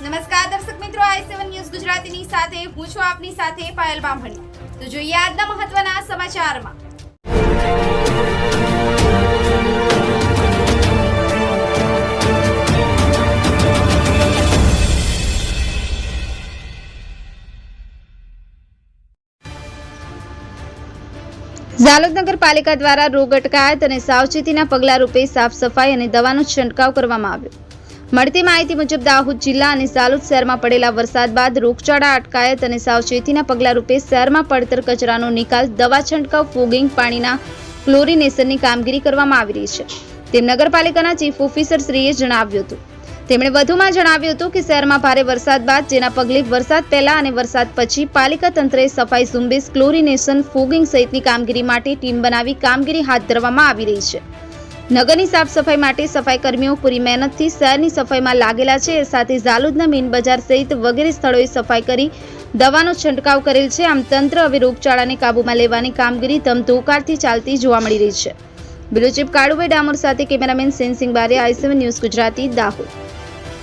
નમસ્કાર દર્શક મિત્રો, આઈ સેવન ન્યૂઝ ગુજરાતીની સાથે, હું છું આપની સાથે પાયલ બામણી. તો જોઈએ આજના મહત્વના સમાચારમાં. ઝાલોદ નગરપાલિકા દ્વારા રોગ અટકાયત અને સાવચેતીના પગલાં રૂપે સાફ સફાઈ અને દવાનો છંટકાવ કરવામાં આવ્યો. મળતી માહિતી મુજબ દાહોદ જિલ્લા અને સાલુદ શહેરમાં પડેલા વરસાદ બાદ રોગચાળા અટકાયત અને સાવચેતીના પગલાં રૂપે શહેરમાં પડતર કચરાનો નિકાલ, દવા છંટકાવ, ફોગિંગ, પાણીના ક્લોરિનેશનની કામગીરી કરવામાં આવી રહી છે. તેમ નગરપાલિકાના ચીફ ઓફિસર શ્રીએ જણાવ્યું હતું. તેમણે વધુમાં જણાવ્યું હતું કે શહેરમાં ભારે વરસાદ બાદ જેના પગલે વરસાદ પહેલા અને વરસાદ પછી પાલિકા તંત્રએ સફાઈ ઝુંબેશ, ક્લોરિનેશન, ફોગિંગ સહિતની કામગીરી માટે ટીમ બનાવી કામગીરી હાથ ધરવામાં આવી રહી છે. નગરની સાફ સફાઈ માટે સફાઈ કર્મીઓ પૂરી મહેનતથી શહેરની સફાઈમાં લાગેલા છે. સાથે ઝાલુદના મીન બજાર સહિત વગેરે સ્થળોએ સફાઈ કરી દવાનો છંટકાવ કરેલ છે. આમ તંત્ર હવે રોગચાળાને કાબૂમાં લેવાની કામગીરી ધમધોકારથી ચાલતી જોવા મળી રહી છે. બ્યુરો ચીફ કાળુભાઈ ડામોર સાથે કેમેરામેન સેનસિંગ બારે આઈસીવન ન્યૂઝ ગુજરાતી, દાહોદ.